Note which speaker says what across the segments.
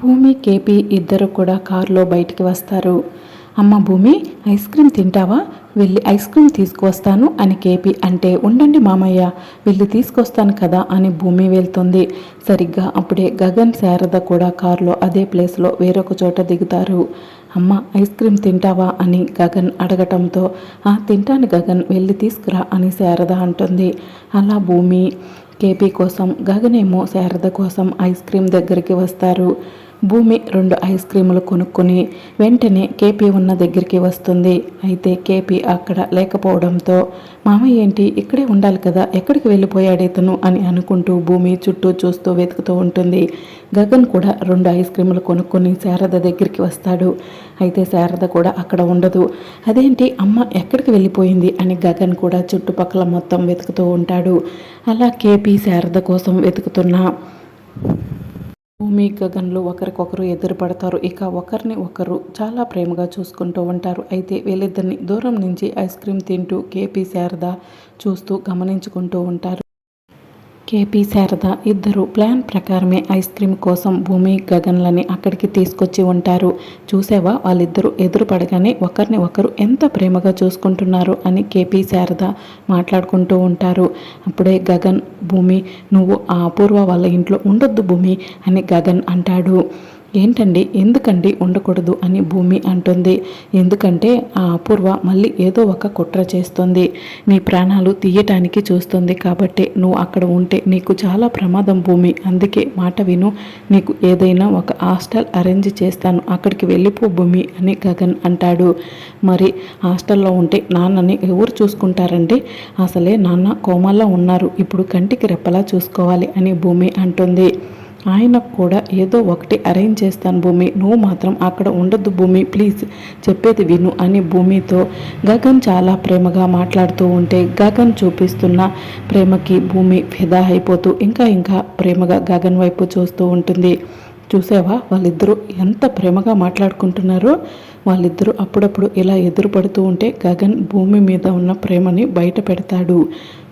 Speaker 1: భూమి కేపీ ఇద్దరు కూడా కారులో బయటికి వస్తారు. అమ్మ భూమి ఐస్ క్రీమ్ తింటావా? వెళ్ళి ఐస్ క్రీమ్ తీసుకువస్తాను అని కేపీ అంటే ఉండండి మామయ్య వెళ్ళి తీసుకొస్తాను కదా అని భూమి వెళ్తుంది. సరిగ్గా అప్పుడే గగన్ శారద కూడా కారులో అదే ప్లేస్లో వేరొక చోట దిగుతారు. అమ్మ ఐస్ క్రీమ్ తింటావా? అని గగన్ అడగటంతో ఆ తింటాను గగన్ వెళ్ళి తీసుకురా అని శారద అంటుంది. అలా భూమి కేపీ కోసం గగనేమో శారద కోసం ఐస్ క్రీమ్ దగ్గరికి వస్తారు. భూమి రెండు ఐస్ క్రీములు కొనుక్కొని వెంటనే కేపీ ఉన్న దగ్గరికి వస్తుంది. అయితే కేపీ అక్కడ లేకపోవడంతో మామయ్య ఏంటి? ఇక్కడే ఉండాలి కదా? ఎక్కడికి వెళ్ళిపోయాడు ఇతను అని అనుకుంటూ భూమి చుట్టూ చూస్తూ వెతుకుతూ ఉంటుంది. గగన్ కూడా రెండు ఐస్ క్రీములు కొనుక్కొని శారద దగ్గరికి వస్తాడు. అయితే శారద కూడా అక్కడ ఉండదు. అదేంటి? అమ్మ ఎక్కడికి వెళ్ళిపోయింది? అని గగన్ కూడా చుట్టుపక్కల మొత్తం వెతుకుతూ ఉంటాడు. అలా కేపీ శారద కోసం వెతుకుతున్నా. భూమి గగన్లు ఒకరికొకరు ఎదురు పడతారు ఇక ఒకరిని ఒకరు చాలా ప్రేమగా చూసుకుంటూ ఉంటారు. అయితే వీళ్ళిద్దరిని దూరం నుంచి ఐస్ క్రీమ్ తింటూ కేపీ శారద చూస్తూ గమనించుకుంటూ ఉంటారు. కేపీ శారద ఇద్దరు ప్లాన్ ప్రకారమే ఐస్ క్రీమ్ కోసం భూమి గగన్లని అక్కడికి తీసుకొచ్చి ఉంటారు. చూసావా? వాళ్ళిద్దరూ ఎదురు పడగానే ఒకరిని ఒకరు ఎంత ప్రేమగా చూసుకుంటున్నారు అని కేపీ శారద మాట్లాడుకుంటూ ఉంటారు. అప్పుడే గగన్ భూమి నువ్వు ఆ అపూర్వ వాళ్ళ ఇంట్లో ఉండొద్దు భూమి అని గగన్ అంటాడు. ఏంటండి? ఎందుకండి ఉండకూడదు అని భూమి అంటుంది. ఎందుకంటే ఆ అపూర్వ మళ్ళీ ఏదో ఒక కుట్ర చేస్తుంది. నీ ప్రాణాలు తీయటానికి చూస్తుంది కాబట్టి నువ్వు అక్కడ ఉంటే నీకు చాలా ప్రమాదం భూమి. అందుకే మాట విను నీకు ఏదైనా ఒక హాస్టల్ అరేంజ్ చేస్తాను. అక్కడికి వెళ్ళిపో భూమి అని గగన్ అంటాడు. మరి హాస్టల్లో ఉంటే నాన్నని ఎవరు చూసుకుంటారండి? అసలే నాన్న కోమాల్లో ఉన్నారు. ఇప్పుడు కంటికి రెప్పలా చూసుకోవాలి అని భూమి అంటుంది. ఆయనకు కూడా ఏదో ఒకటి అరేంజ్ చేస్తాను భూమి. నువ్వు మాత్రం అక్కడ ఉండొద్దు భూమి. ప్లీజ్ చెప్పేది విను అని భూమితో గగన్ చాలా ప్రేమగా మాట్లాడుతూ ఉంటే గగన్ చూపిస్తున్న ప్రేమకి భూమి ఫిదా అయిపోతూ ఇంకా ఇంకా ప్రేమగా గగన్ వైపు చూస్తూ ఉంటుంది. చూసావా? వాళ్ళిద్దరూ ఎంత ప్రేమగా మాట్లాడుకుంటున్నారో? వాళ్ళిద్దరూ అప్పుడప్పుడు ఇలా ఎదురు పడుతూ ఉంటే గగన్ భూమి మీద ఉన్న ప్రేమని బయట పెడతాడు.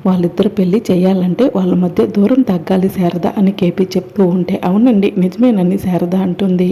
Speaker 1: వాళ్ళిద్దరు పెళ్ళి చేయాలంటే వాళ్ళ మధ్య దూరం తగ్గాలి శారద అని కేపీ చెప్తూ ఉంటే అవునండి నిజమేనని శారద అంటుంది.